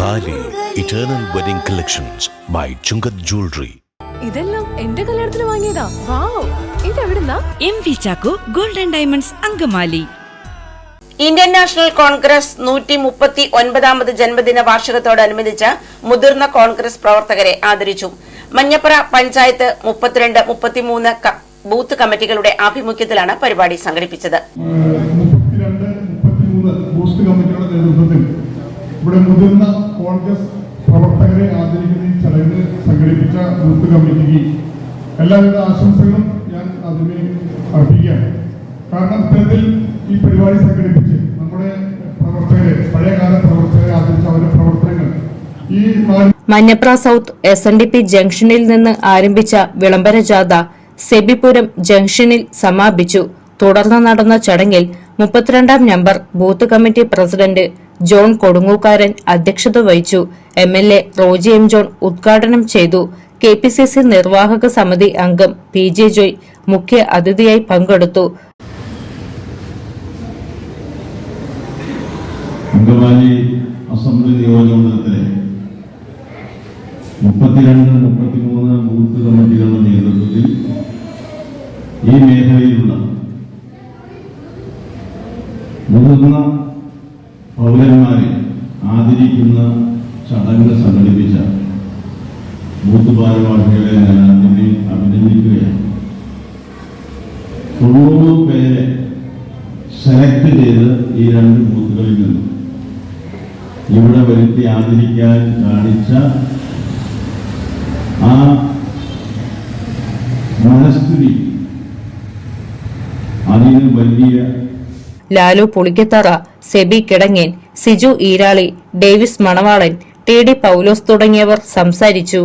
Thali eternal wedding collections by Chungath jewellery ഇതെല്ലാം എന്റെ കല്യാണത്തിന് വാങ്ങിയതാ. വാവ്. ഇതെവിടുന്നാ? M V Chacko golden diamonds Angamaly. Indian National Congress നൂറ്റി മുപ്പത്തി ഒൻപതാമത് ജന്മദിന വാർഷികത്തോടനുബന്ധിച്ച് മുതിർന്ന കോൺഗ്രസ് പ്രവർത്തകരെ ആദരിച്ചു. മഞ്ഞപ്പുറ പഞ്ചായത്ത് മുപ്പത്തിരണ്ട് മുപ്പത്തിമൂന്ന് ക- ബൂത്ത് കമ്മിറ്റികളുടെ ആഭിമുഖ്യത്തിലാണ് പരിപാടി സംഘടിപ്പിച്ചത്. ഇവിടെ മുതിർന്ന കോൺഗ്രസ് പ്രവർത്തകരെ ആദരിക്കുന്ന ഈ ചടങ്ങ് സംഘടിപ്പിച്ച ബൂത്ത് കമ്മിറ്റിക്ക് എല്ലാവിധ ആശംസകളും ഞാൻ അതിനെ അർപ്പിക്കുകയാണ്. കാരണം ഇത്തരത്തിൽ ഈ പരിപാടി സംഘടിപ്പിച്ച് നമ്മുടെ പ്രവർത്തകരെ പഴയകാല പ്രവർത്തകരെ ആദരിച്ച അവരുടെ പ്രവർത്തനങ്ങൾ ഈ Manjapra south S N D P ജംഗ്ഷനിൽ നിന്ന് ആരംഭിച്ച വിളംബര ജാഥ സെബിപുരം ജംഗ്ഷനിൽ സമാപിച്ചു. തുടർന്ന് നടന്ന ചടങ്ങിൽ മുപ്പത്തിരണ്ടാം number booth committee president John Kodungookkaran അധ്യക്ഷത വഹിച്ചു. M L A Roji M John ഉദ്ഘാടനം ചെയ്തു. കെ പി സി സി നിർവാഹക സമിതി അംഗം പി ജെ ജോയ് മുഖ്യ അതിഥിയായി പങ്കെടുത്തു. അസംബ്ലി നിയോജകമണ്ഡലത്തിലെ മുപ്പത്തിരണ്ട് ബൂത്ത് കമ്മിറ്റികളുടെ നേതൃത്വത്തിൽ ഈ മേഖലയിലുള്ള മുതിർന്ന പൗരന്മാരെ ആദരിക്കുന്ന ചടങ്ങ് സംഘടിപ്പിച്ച ബൂത്ത് ഭാരവാഹികളെ ഞാൻ ആദ്യമേ അഭിനന്ദിക്കുകയാണ്. തൊണ്ണൂറ് പേരെ സെലക്ട് ചെയ്ത് ഈ രണ്ട് ബൂത്തുകളിൽ നിന്ന് ഇവിടെ വരുത്തി ആദരിക്കാൻ കാണിച്ച ആ മനസ്ഥിതി അതിന് വലിയ Lalu Pulikkathara Sebi Kidangen Siju Eerali Davis Manavalan T D Paulose തുടങ്ങിയവർ സംസാരിച്ചു.